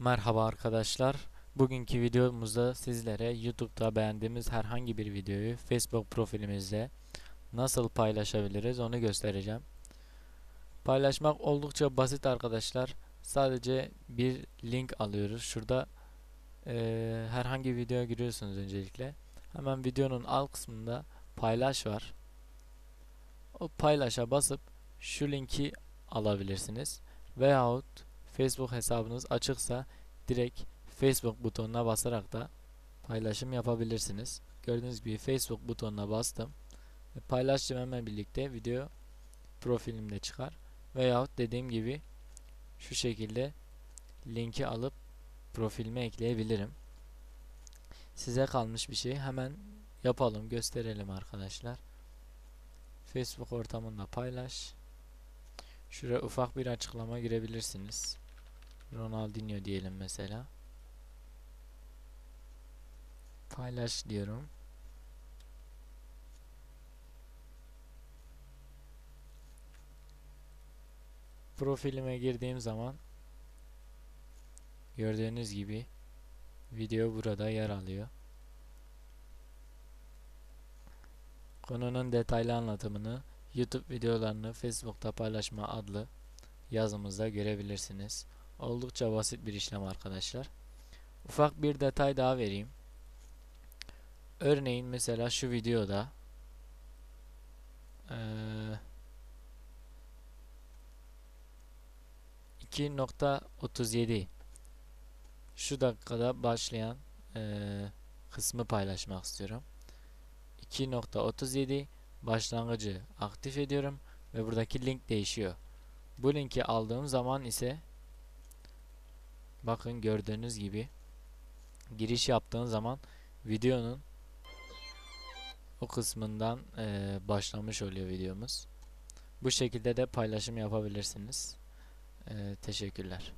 Merhaba arkadaşlar. Bugünkü videomuzda sizlere YouTube'da beğendiğimiz herhangi bir videoyu Facebook profilimizde nasıl paylaşabiliriz onu göstereceğim. Paylaşmak oldukça basit arkadaşlar. Sadece bir link alıyoruz. Şurada eee, herhangi videoya giriyorsunuz öncelikle. Hemen videonun alt kısmında paylaş var. O paylaşa basıp şu linki alabilirsiniz. Veyahut Facebook hesabınız açıksa direkt Facebook butonuna basarak da paylaşım yapabilirsiniz. Gördüğünüz gibi Facebook butonuna bastım. Ve paylaştım hemen birlikte video profilimde çıkar. Veyahut dediğim gibi şu şekilde linki alıp profilime ekleyebilirim. Size kalmış bir şey. Hemen yapalım, gösterelim arkadaşlar. Facebook ortamında paylaş. Şuraya ufak bir açıklama girebilirsiniz. Ronaldinho diyelim mesela. Paylaş diyorum. Profilime girdiğim zaman gördüğünüz gibi video burada yer alıyor. Konunun detaylı anlatımını YouTube videolarını Facebook'ta paylaşma adlı yazımızda görebilirsiniz. Oldukça basit bir işlem arkadaşlar. Ufak bir detay daha vereyim. Örneğin mesela şu videoda eee 2.37 şu dakikada başlayan eee, kısmı paylaşmak istiyorum. 2.37 başlangıcı aktif ediyorum ve buradaki link değişiyor. Bu linki aldığım zaman ise bakın gördüğünüz gibi giriş yaptığın zaman videonun o kısmından eee, başlamış oluyor videomuz. Bu şekilde de paylaşım yapabilirsiniz. Eee, teşekkürler.